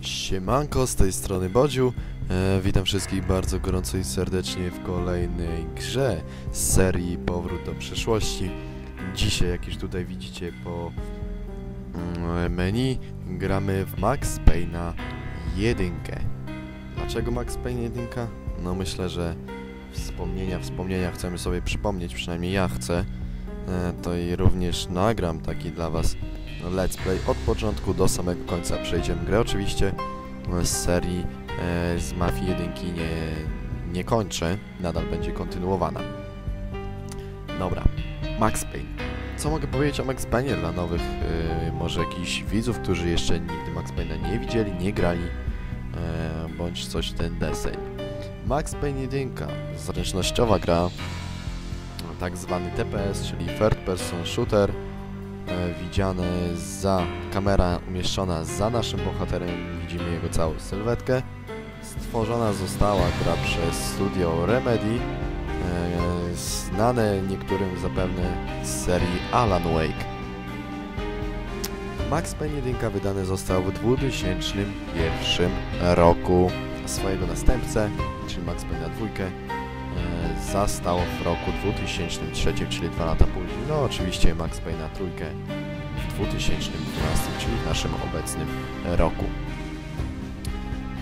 Siemanko, z tej strony Bodziu. E, witam wszystkich bardzo gorąco i serdecznie w kolejnej grze z serii Powrót do przeszłości. Dzisiaj, jak już tutaj widzicie po mm, menu, gramy w Max Payne'a 1. Dlaczego Max Payne 1? No myślę, że wspomnienia, wspomnienia chcemy sobie przypomnieć, przynajmniej ja chcę. E, to i również nagram taki dla Was let's play od początku do samego końca. Przejdziemy grę oczywiście z serii e, z Mafii 1 nie, nie kończę, nadal będzie kontynuowana. Dobra, Max Payne. Co mogę powiedzieć o Max Payne dla nowych, e, może jakichś widzów, którzy jeszcze nigdy Max Payne'a nie widzieli, nie grali, bądź coś ten deseń. Max Payne 1, zręcznościowa gra, tak zwany TPS, czyli Third Person Shooter, e, widziane za kamera umieszczona za naszym bohaterem, widzimy jego całą sylwetkę. Stworzona została gra przez studio Remedy, e, znane niektórym zapewne z serii Alan Wake. Max Payne 1 wydany został w 2001 roku. Swojego następcę, czyli Max Payne 2, e, zastał w roku 2003, czyli dwa lata później. No oczywiście Max Payne trójkę w 2012, czyli w naszym obecnym roku.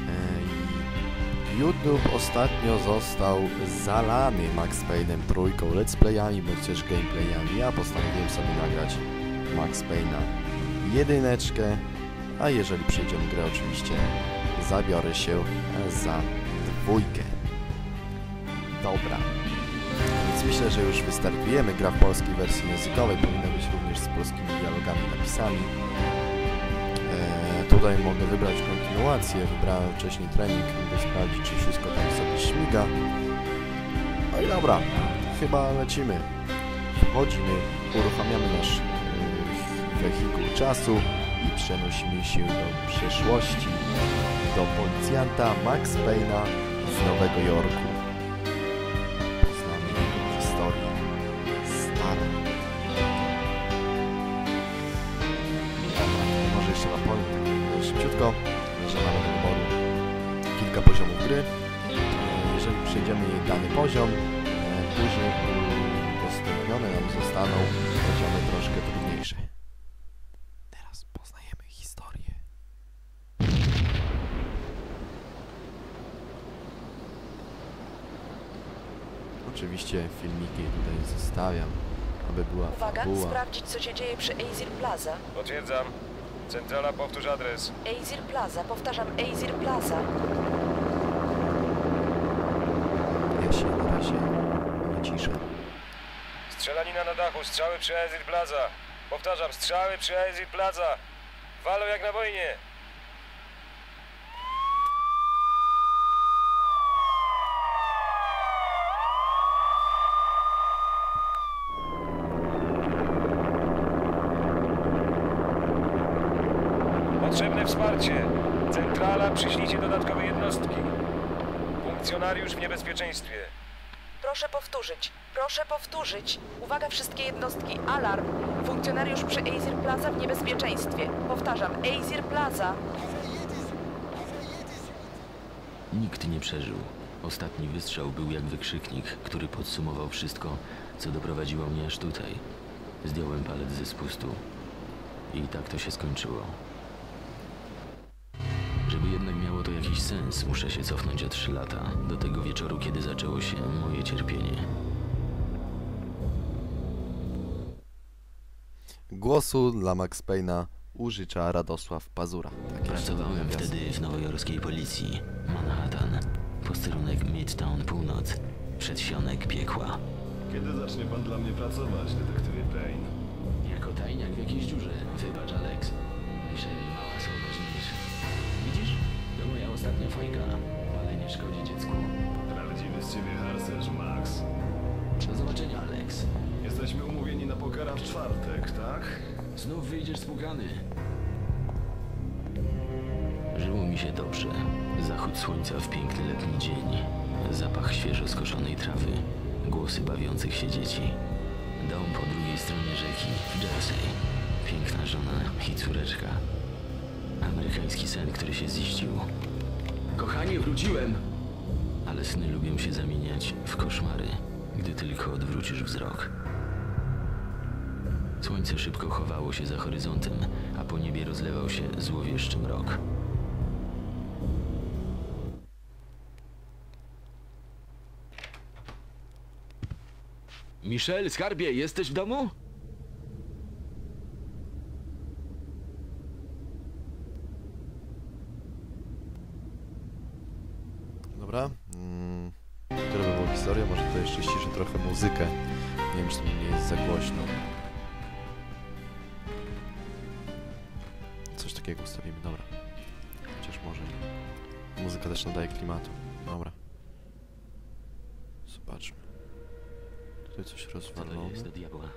E, YouTube ostatnio został zalany Max Payne'em trójką, let's playami, bądź też gameplayami. Ja postanowiłem sobie nagrać Max Payne'a jedyneczkę, a jeżeli przejdziemy grę oczywiście, zabiorę się za dwójkę. Dobra. Więc myślę, że już wystartujemy. Gra w polskiej wersji językowej powinna być również z polskimi dialogami, napisami. Eee, tutaj mogę wybrać kontynuację. Wybrałem wcześniej trening, by sprawdzić, czy wszystko tam sobie śmiga. No i dobra, chyba lecimy. Wchodzimy, uruchamiamy nasz wehikuł czasu i przenosimy się do przeszłości, do policjanta Max Payne'a z Nowego Jorku. Oczywiście filmiki tutaj zostawiam, aby była Uwaga, fabuła. sprawdzić co się dzieje przy Azir Plaza. Potwierdzam. Centrala, powtórz adres. Azir Plaza, powtarzam Azir Plaza. Ja się na razie wyciszę. Strzelanina na dachu, strzały przy Ezir Plaza. Powtarzam, strzały przy Ezir Plaza. Walą jak na wojnie. Potrzebne wsparcie. Centrala, przyślijcie dodatkowe jednostki. Funkcjonariusz w niebezpieczeństwie. Proszę powtórzyć, proszę powtórzyć. Uwaga wszystkie jednostki, alarm. Funkcjonariusz przy Azir Plaza w niebezpieczeństwie. Powtarzam, Azir Plaza. Nikt nie przeżył. Ostatni wystrzał był jak wykrzyknik, który podsumował wszystko, co doprowadziło mnie aż tutaj. Zdjąłem palec ze spustu. I tak to się skończyło. Żeby jednak miało to jakiś sens, muszę się cofnąć o trzy lata, do tego wieczoru, kiedy zaczęło się moje cierpienie. Głosu dla Max Payne'a użycza Radosław Pazura. Tak Pracowałem wtedy w nowojorskiej policji. Manhattan. Posterunek Midtown Północ. Przedsionek piekła. Kiedy zacznie pan dla mnie pracować, detektywie Payne? Jako tajniak w jakiejś dziurze. Wybacz, Alex. Myśleli mała są ważniejsze. Widzisz? To moja ostatnia fajka. Ale nie szkodzi dziecku. Prawdziwy z ciebie harcerz, Max. Do zobaczenia, Alex. Jesteśmy umówieni na pokera w czwartek? Znów wyjdziesz spłukany. Żyło mi się dobrze. Zachód słońca w piękny letni dzień. Zapach świeżo skoszonej trawy. Głosy bawiących się dzieci. Dom po drugiej stronie rzeki Jersey. Piękna żona i córeczka. Amerykański sen, który się ziścił. Kochanie, wróciłem! Ale sny lubią się zamieniać w koszmary, gdy tylko odwrócisz wzrok. Słońce szybko chowało się za horyzontem, a po niebie rozlewał się złowieszczy mrok. Michel, skarbie, jesteś w domu? Takiego ustawimy, dobra. Chociaż może nie. Muzyka też nadaje klimatu. Dobra. Zobaczmy. Tutaj coś Co to rozwalone. jest do diabła?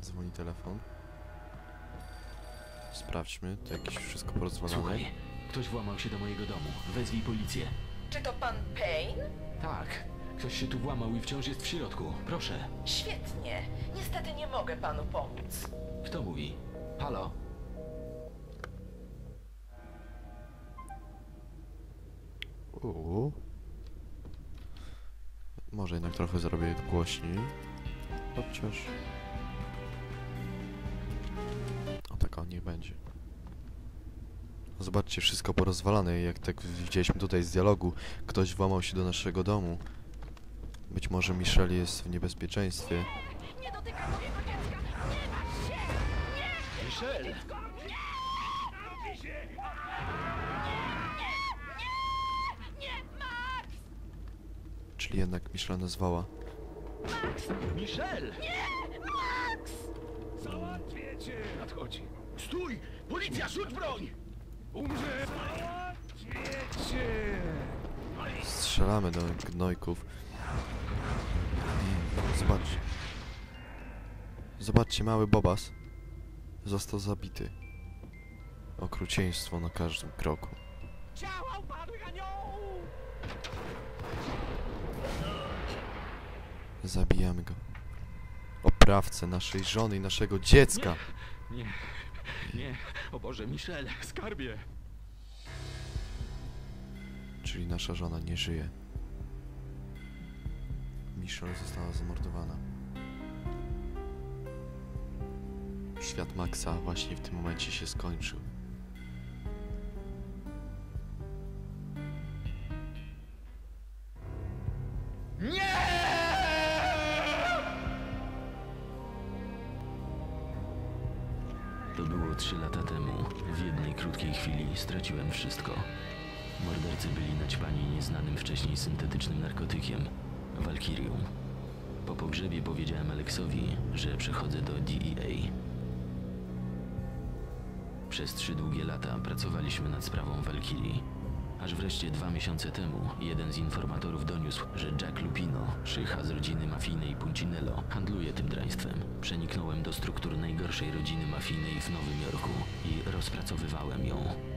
Dzwoni telefon. Sprawdźmy. To jakieś wszystko porozwalane. Słuchaj, ktoś włamał się do mojego domu. Wezwij policję. Czy to pan Payne? Tak, ktoś się tu włamał i wciąż jest w środku. Proszę. Świetnie. Niestety nie mogę panu pomóc. Kto mówi? Halo? Uuu. Może jednak trochę zrobię głośniej. Chociaż... O tak, o, niech będzie. Zobaczcie, wszystko porozwalane, jak tak widzieliśmy tutaj z dialogu. Ktoś włamał się do naszego domu. Być może Michelle jest w niebezpieczeństwie. Michel! Czyli jednak Michelle nazwała. Michel! Załatwię cię! Nadchodzi. Stój! Policja, rzuć broń! Umrze! Załatwię cię! Strzelamy do gnojków. Zobaczcie. Zobaczcie, mały Bobas został zabity. Okrucieństwo na każdym kroku. Zabijamy go. Oprawcę naszej żony i naszego dziecka. Nie, nie. O Boże, Michel, skarbie! Czyli nasza żona nie żyje. Michelle została zamordowana. Świat Maxa właśnie w tym momencie się skończył. To było trzy lata temu. W jednej krótkiej chwili straciłem wszystko. Mordercy byli naćpani nieznanym wcześniej syntetycznym narkotykiem Valkyrium. Po pogrzebie powiedziałem Aleksowi, że przechodzę do DEA. Przez trzy długie lata pracowaliśmy nad sprawą Valkyrii. Aż wreszcie dwa miesiące temu jeden z informatorów doniósł, że Jack Lupino, szycha z rodziny mafijnej Puncinello, handluje tym draństwem. Przeniknąłem do struktur najgorszej rodziny mafijnej w Nowym Jorku i rozpracowywałem ją.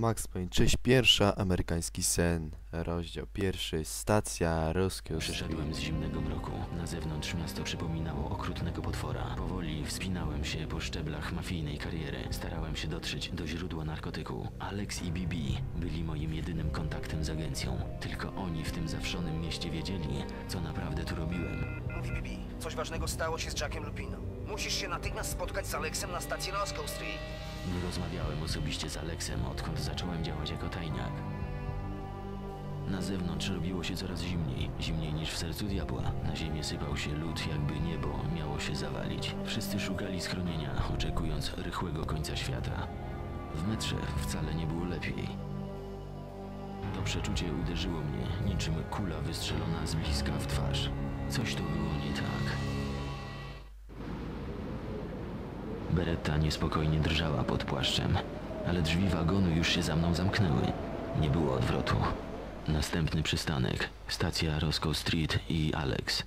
Max Payne, część pierwsza, amerykański sen. Rozdział pierwszy, stacja Roscoe Przyszedłem z zimnego mroku. Na zewnątrz miasto przypominało okrutnego potwora. Powoli wspinałem się po szczeblach mafijnej kariery. Starałem się dotrzeć do źródła narkotyku. Alex i Bibi byli moim jedynym kontaktem z agencją. Tylko oni w tym zawszonym mieście wiedzieli, co naprawdę tu robiłem. Mówi Bibi, coś ważnego stało się z Jackiem Lupino. Musisz się natychmiast spotkać z Alexem na stacji Roscoe Street. Nie rozmawiałem osobiście z Alexem, odkąd zacząłem działać jako tajniak. Na zewnątrz robiło się coraz zimniej, zimniej niż w sercu diabła. Na ziemię sypał się lód, jakby niebo miało się zawalić. Wszyscy szukali schronienia, oczekując rychłego końca świata. W metrze wcale nie było lepiej. To przeczucie uderzyło mnie, niczym kula wystrzelona z bliska w twarz. Coś tu było nie tak. Beretta niespokojnie drżała pod płaszczem, ale drzwi wagonu już się za mną zamknęły. Nie było odwrotu. Następny przystanek, stacja Roscoe Street i Alex.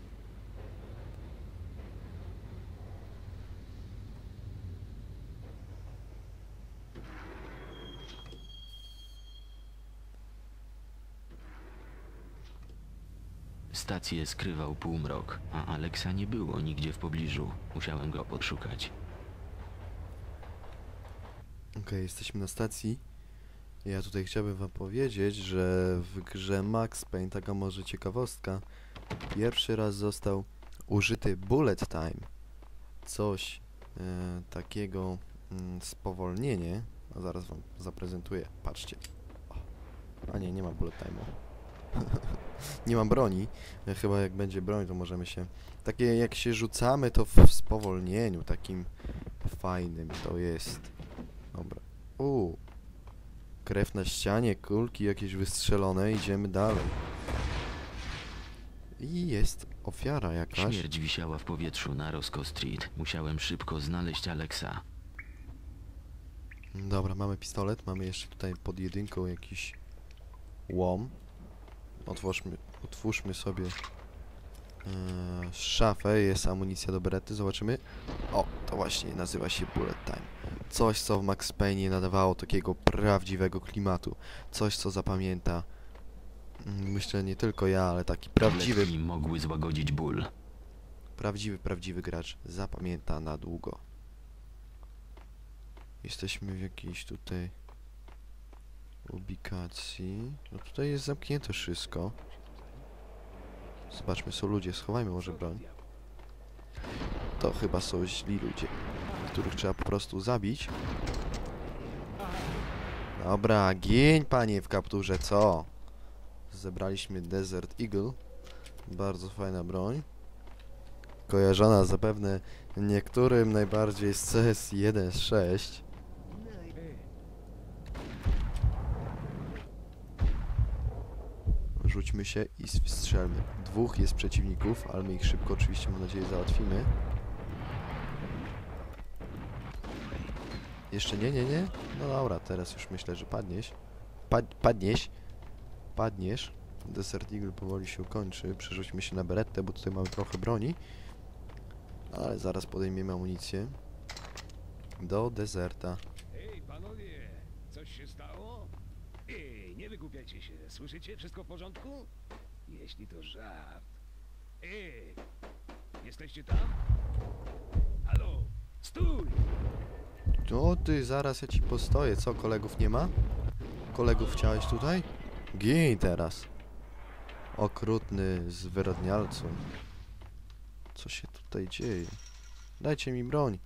Stację skrywał półmrok, a Aleksa nie było nigdzie w pobliżu. Musiałem go podszukać. Okej, jesteśmy na stacji. Ja tutaj chciałbym wam powiedzieć, że w grze Max Payne, taka może ciekawostka, pierwszy raz został użyty bullet time. Coś e, takiego mm, spowolnienie. A zaraz wam zaprezentuję. Patrzcie. O. A nie, nie ma bullet time'u. nie mam broni. E, Chyba jak będzie broń, to możemy się... Takie jak się rzucamy, to w spowolnieniu takim fajnym to jest. Dobra. U. Krew na ścianie, kulki jakieś wystrzelone, idziemy dalej. I jest ofiara jakaś. Śmierć wisiała w powietrzu na Roscoe Street. Musiałem szybko znaleźć Alexa. Dobra, mamy pistolet, mamy jeszcze tutaj pod jedynką jakiś łom. Otwórzmy, otwórzmy sobie szafę, jest amunicja do berety, zobaczymy. O, to właśnie nazywa się bullet time. Coś, co w Max Payne nadawało takiego prawdziwego klimatu. Coś, co zapamięta, mm, myślę nie tylko ja, ale taki prawdziwy, mogły złagodzić ból. prawdziwy, prawdziwy gracz zapamięta na długo. Jesteśmy w jakiejś tutaj ubikacji. No tutaj jest zamknięte wszystko. Zobaczmy, są ludzie. Schowajmy może broń. To chyba są źli ludzie, których trzeba po prostu zabić. Dobra, gień panie w kapturze, co? Zebraliśmy Desert Eagle. Bardzo fajna broń kojarzona zapewne niektórym najbardziej z CS1.6. Rzućmy się i strzelmy. Dwóch jest przeciwników, ale my ich szybko oczywiście mam nadzieję załatwimy. Jeszcze nie, nie, nie? No dobra, teraz już myślę, że padniesz. Pad padniesz. Padniesz. Desert Eagle powoli się kończy. Przerzućmy się na berettę, bo tutaj mamy trochę broni. Ale zaraz podejmiemy amunicję. Do deserta. Ej, panowie, coś się stało? Wygłupiajcie się. Słyszycie? Wszystko w porządku? Jeśli to żart. Ej, jesteście tam? Halo, stój! O ty, zaraz ja ci postoję. Co, kolegów nie ma? Kolegów chciałeś tutaj? Gin teraz. Okrutny zwyrodnialcu. Co się tutaj dzieje? Dajcie mi broń.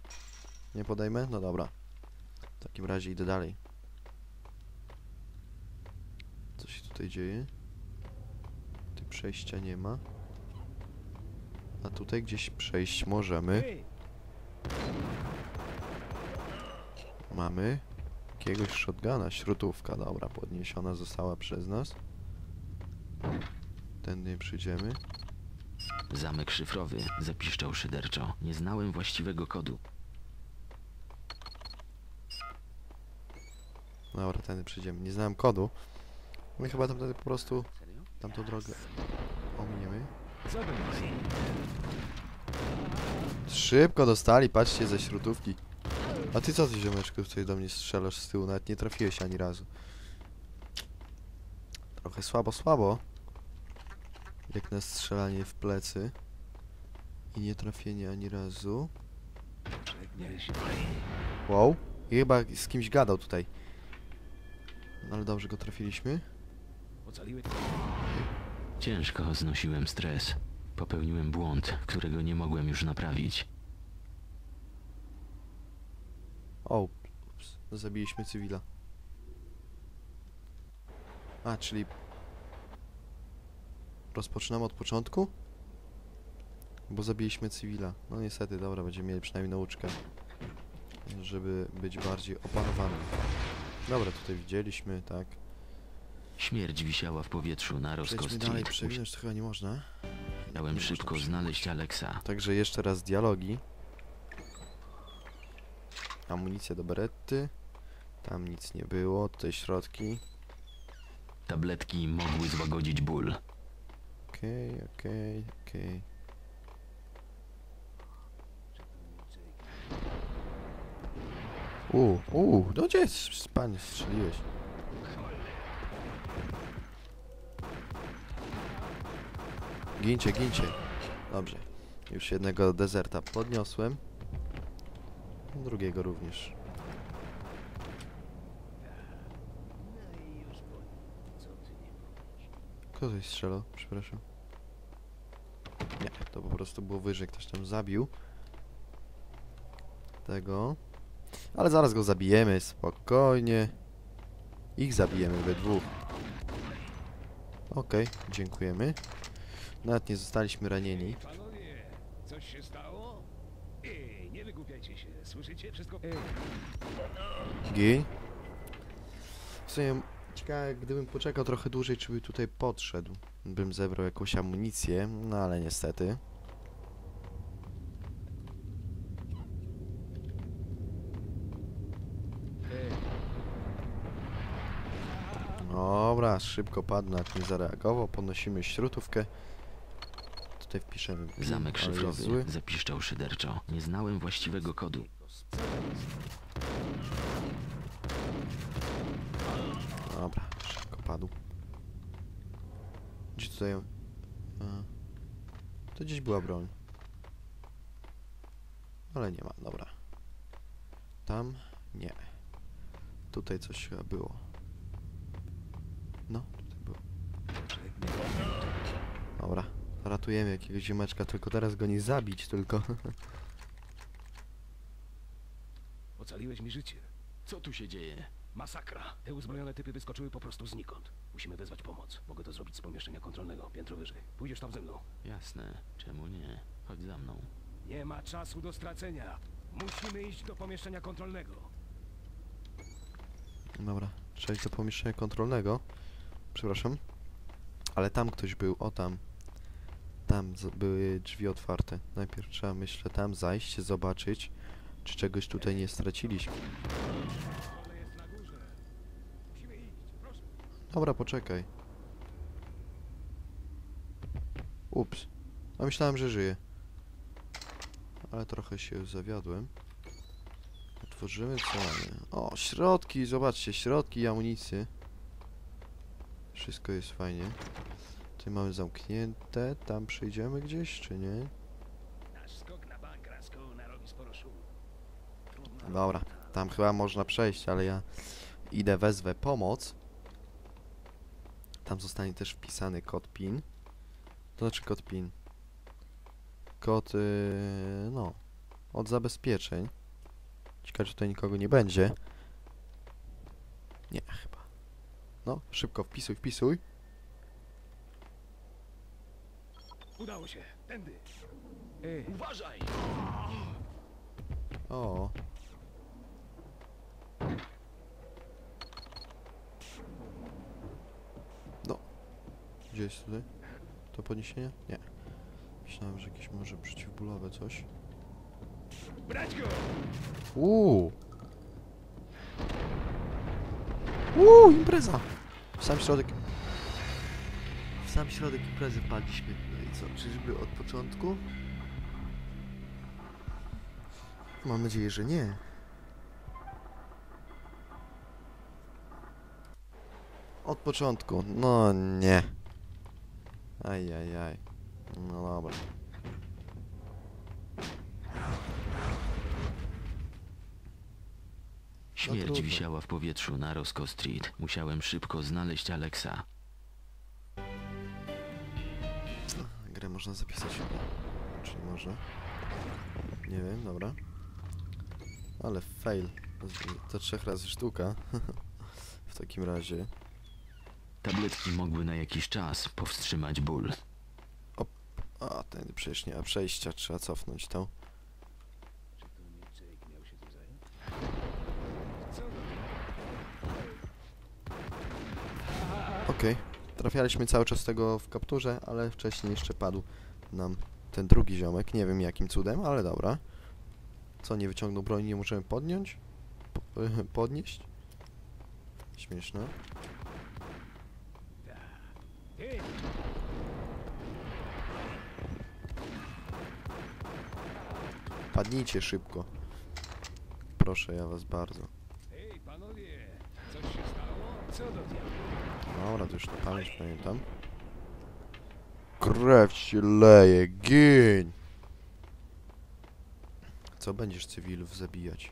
Nie podejmę? No dobra. W takim razie idę dalej. Co się tutaj dzieje? Tu przejścia nie ma. A tutaj gdzieś przejść możemy. Mamy jakiegoś shotguna, śrutówka, dobra, podniesiona została przez nas. Tędy przyjdziemy. Zamek szyfrowy, zapiszczał szyderczo. Nie znałem właściwego kodu. Dobra, tędy przyjdziemy. Nie znałem kodu. My chyba tamtędy po prostu tamtą drogę ominiemy. Szybko dostali, patrzcie ze śrutówki. A ty co ty ziomeczku tutaj do mnie strzelasz z tyłu? Nawet nie trafiłeś ani razu. Trochę słabo, słabo. Jak na strzelanie w plecy. I nie trafienie ani razu. Wow. I chyba z kimś gadał tutaj. No ale dobrze go trafiliśmy. Ocaliłeś? Ciężko znosiłem stres. Popełniłem błąd, którego nie mogłem już naprawić. O, ups, zabiliśmy cywila. A, czyli... Rozpoczynamy od początku? Bo zabiliśmy cywila. No niestety, dobra, będziemy mieli przynajmniej nauczkę. Żeby być bardziej opanowanym. Dobra, tutaj widzieliśmy, tak. Śmierć wisiała w powietrzu na Roscoe Przejdźmy dalej, Street. przewinąć to chyba nie można. Musiałem szybko znaleźć Alexa. Także jeszcze raz dialogi. Amunicja do berety. Tam nic nie było, tutaj środki. Tabletki mogły złagodzić ból. Okej, okej, okej. U, u, no gdzie jest? Panie, strzeliłeś. Gincie, gincie. Dobrze. Już jednego dezerta podniosłem. Drugiego również. Kto coś strzelał? Przepraszam. Nie, to po prostu było wyżej, ktoś tam zabił. Tego. Ale zaraz go zabijemy, spokojnie. Ich zabijemy we dwóch. Okej, dziękujemy. Nawet nie zostaliśmy ranieni. Ej, panowie, coś się stało? Ej, nie wygłupiajcie się, słyszycie? Wszystko... Ej, Gin. W sumie ciekawe, gdybym poczekał trochę dłużej, czy by tutaj podszedł. Bym zebrał jakąś amunicję, no ale niestety. Dobra, szybko padł, nawet nie zareagował. Podnosimy śrutówkę. Pin, Zamek ale jest szyfrowy, zły. zapiszczał szyderczo. Nie znałem właściwego kodu. Dobra, szybko padł. Gdzie tutaj... A, to gdzieś była broń. Ale nie ma, dobra. Tam? Nie. Tutaj coś chyba było. No, tutaj było. Dobra, ratujemy jakiegoś ziomeczka, tylko teraz go nie zabić, tylko... ocaliłeś mi życie. Co tu się dzieje? Masakra. Te uzbrojone typy wyskoczyły po prostu znikąd. Musimy wezwać pomoc. Mogę to zrobić z pomieszczenia kontrolnego, piętro wyżej. Pójdziesz tam ze mną. Jasne, czemu nie? Chodź za mną. Nie ma czasu do stracenia. Musimy iść do pomieszczenia kontrolnego. Dobra, trzeba iść do pomieszczenia kontrolnego. Przepraszam. Ale tam ktoś był, o tam. Tam były drzwi otwarte. Najpierw trzeba, myślę, tam zajść, zobaczyć, czy czegoś tutaj nie straciliśmy. Dobra, poczekaj. Ups. A myślałem, że żyje. Ale trochę się zawiodłem. Otworzymy co mamy. O, środki, zobaczcie, środki i amunicje. Wszystko jest fajnie. Tutaj mamy zamknięte. Tam przyjdziemy gdzieś, czy nie? Dobra, tam chyba można przejść, ale ja idę, wezwę pomoc. Tam zostanie też wpisany kod PIN. To znaczy kod PIN. Kod, yy, no, od zabezpieczeń. Ciekawe, czy tutaj nikogo nie będzie. Nie, chyba. No, szybko wpisuj, wpisuj. Udało się. Tędy. Ej, Uważaj! O. No. Gdzie jest tutaj? To podniesienie? Nie. Myślałem, że jakieś może przeciwbólowe coś. brać go! Uuu. Uuu, impreza! W sam środek. W sam środek imprezy wpadliśmy. Co, czyżby od początku? Mam nadzieję, że nie. Od początku. No nie. Aj, aj, aj. No dobra. Śmierć trudno. wisiała w powietrzu na Roscoe Street. Musiałem szybko znaleźć Alexa. Grę można zapisać chyba. Czy może? Nie wiem, dobra. Ale fail. To trzech razy sztuka. w takim razie. Tabletki mogły na jakiś czas powstrzymać ból. A, ten przecież nie ma przejścia, trzeba cofnąć to. Czy to Trafialiśmy cały czas tego w kapturze, ale wcześniej jeszcze padł nam ten drugi ziomek. Nie wiem jakim cudem, ale dobra. Co, nie wyciągnął broni, nie możemy podjąć? Po, podnieść? Śmieszne. Padnijcie szybko. Proszę ja was bardzo. ej, panowie! Coś się stało? Co do diabła? Dobra, to już na pamięć pamiętam. krew się leje, gień! Co będziesz cywilów zabijać?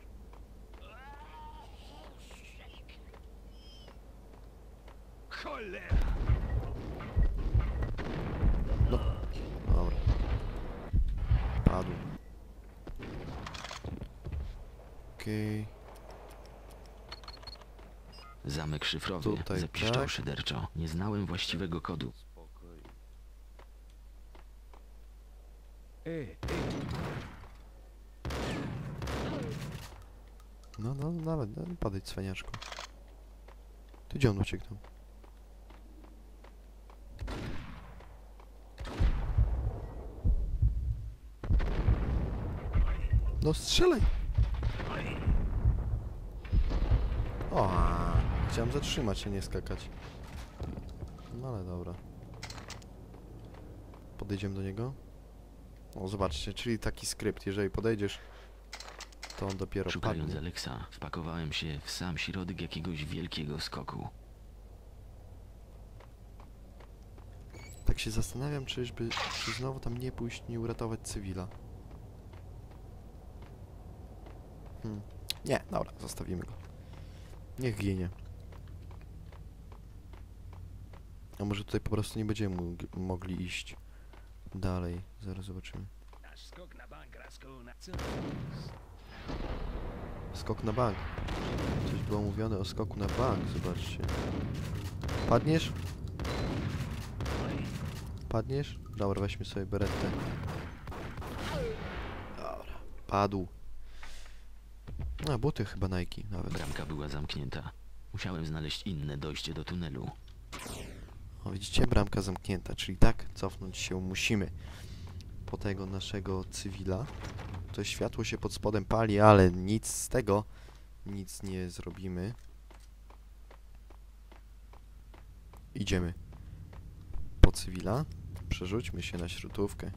Cholera! Dobra. Padł. Okej. Zamek szyfrowy, Tutaj, zapiszczał tak. szyderczo. Nie znałem właściwego kodu. No, no, nawet, no, padaj cwaniaczku. Ty gdzie on ucieknął? No strzelaj! O, chciałem zatrzymać, a nie skakać. No ale dobra. Podejdziemy do niego. O, zobaczcie, czyli taki skrypt, jeżeli podejdziesz, to on dopiero Szukając padnie. Alexa, wpakowałem się w sam środek jakiegoś wielkiego skoku. Tak się zastanawiam, czyżby, czy znowu tam nie pójść, nie uratować cywila. Hmm. Nie, dobra, zostawimy go. Niech ginie. A może tutaj po prostu nie będziemy mogli iść dalej. Zaraz zobaczymy. skok na bank. Coś było mówione o skoku na bank, zobaczcie. Padniesz? Padniesz? Dobra, weźmy sobie beretę. Dobra, padł. A, buty chyba Nike nawet. Bramka była zamknięta. Musiałem znaleźć inne dojście do tunelu. O, widzicie, bramka zamknięta, czyli tak, cofnąć się musimy po tego naszego cywila. To światło się pod spodem pali, ale nic z tego, nic nie zrobimy. Idziemy po cywila, przerzućmy się na śrutówkę,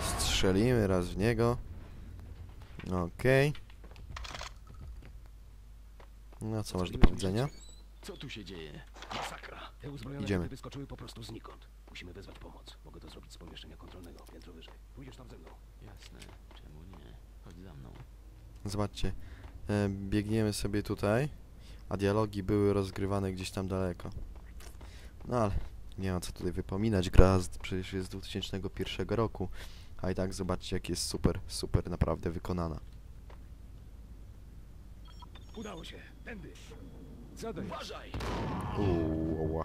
strzelimy raz w niego. Okej. No, co masz do powiedzenia? Co tu się dzieje? Te uzbrojone Idziemy. typy wyskoczyły po prostu znikąd. Musimy wezwać pomoc. Mogę to zrobić z pomieszczenia kontrolnego, piętro wyżej. Pójdziesz tam ze mną. Jasne, czemu nie? Chodź za mną. Zobaczcie, e, biegniemy sobie tutaj, a dialogi były rozgrywane gdzieś tam daleko. No ale nie ma co tutaj wypominać, gra z, przecież jest z 2001 roku, a i tak zobaczcie jak jest super, super naprawdę wykonana. Udało się. Tędy. Uważaj! Uuu, oła.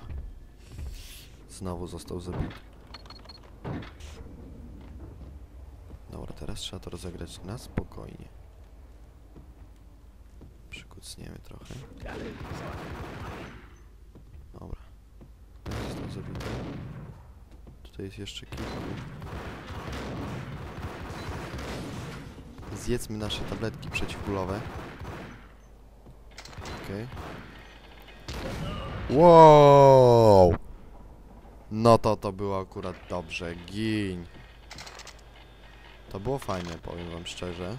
Znowu został zabity. Dobra, teraz trzeba to rozegrać na spokojnie. Przykucniemy trochę. Dobra. Został zabity. Tutaj jest jeszcze kilku. Zjedzmy nasze tabletki przeciwbólowe. Okej. Wow! No to to było akurat dobrze. Gin. To było fajne, powiem wam szczerze.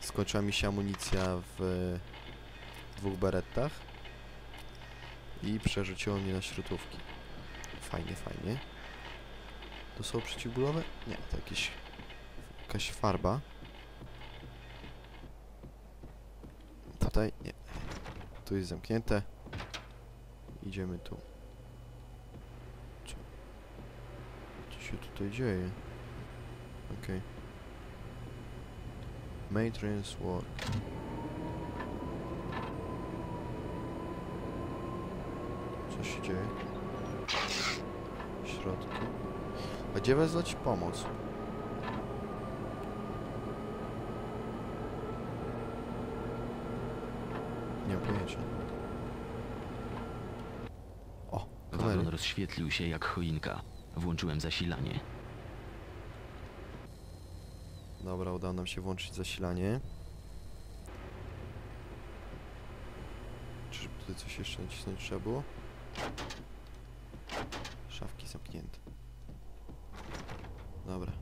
Skończyła mi się amunicja w dwóch berettach. I przerzuciło mnie na śrutówki. Fajnie, fajnie. To są przeciwbólowe? Nie, to jakieś... Jakaś farba. Tutaj? Nie. Tu jest zamknięte. Idziemy tu. Co, co się tutaj dzieje? Okej. Maintenance work. Co się dzieje? Środki. A gdzie wezwać pomoc? Nie mam pojęcia. Kamery. rozświetlił się jak choinka. Włączyłem zasilanie. Dobra, udało nam się włączyć zasilanie. Czyżby tutaj coś jeszcze nacisnąć trzeba było? Szafki zamknięte. Dobra.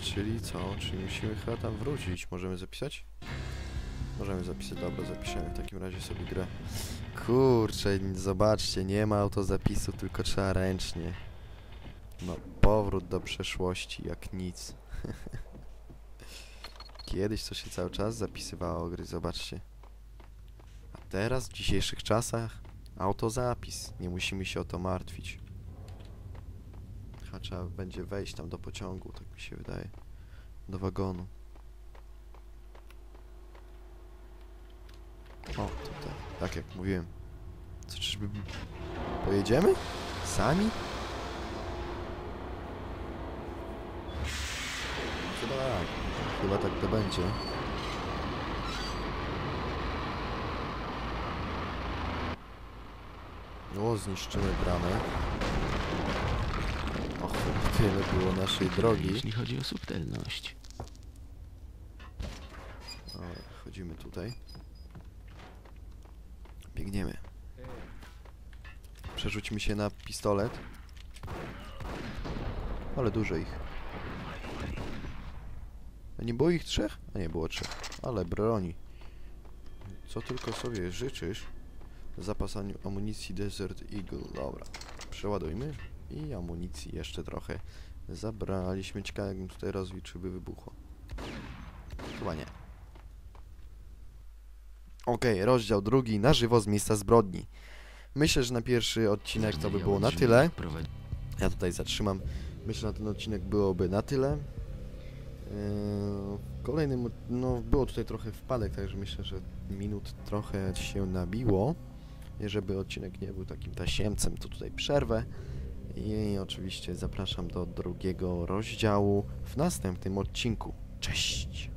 Czyli co? Czyli musimy chyba tam wrócić. Możemy zapisać? Możemy zapisać, dobra, zapiszemy w takim razie sobie grę. Kurczę, zobaczcie, nie ma autozapisu, tylko trzeba ręcznie. No, powrót do przeszłości, jak nic. Kiedyś to się cały czas zapisywało gry, zobaczcie. A teraz, w dzisiejszych czasach, autozapis. Nie musimy się o to martwić. Chyba trzeba będzie wejść tam do pociągu, tak mi się wydaje. Do wagonu. O, tutaj. Tak jak mówiłem. Co, czyżby... Pojedziemy? Sami? Chyba tak. Chyba tak to będzie. O, zniszczymy bramę. Och, tyle było naszej drogi. Jeśli chodzi o subtelność. O, chodzimy tutaj. Biegniemy. Przerzućmy się na pistolet. Ale dużo ich. Nie było ich trzech? A nie, było trzech. Ale broni. Co tylko sobie życzysz? Zapas ani- amunicji Desert Eagle. Dobra. Przeładujmy. I amunicji jeszcze trochę. Zabraliśmy. Ciekawe jakbym tutaj rozbił, czy by wybuchło. Chyba nie. Okej, rozdział drugi, na żywo z miejsca zbrodni. Myślę, że na pierwszy odcinek to by było na tyle. Ja tutaj zatrzymam. Myślę, że na ten odcinek byłoby na tyle. Eee, kolejnym, no było tutaj trochę wpadek, także myślę, że minut trochę się nabiło. I żeby odcinek nie był takim tasiemcem, to tutaj przerwę. I oczywiście zapraszam do drugiego rozdziału w następnym odcinku. Cześć!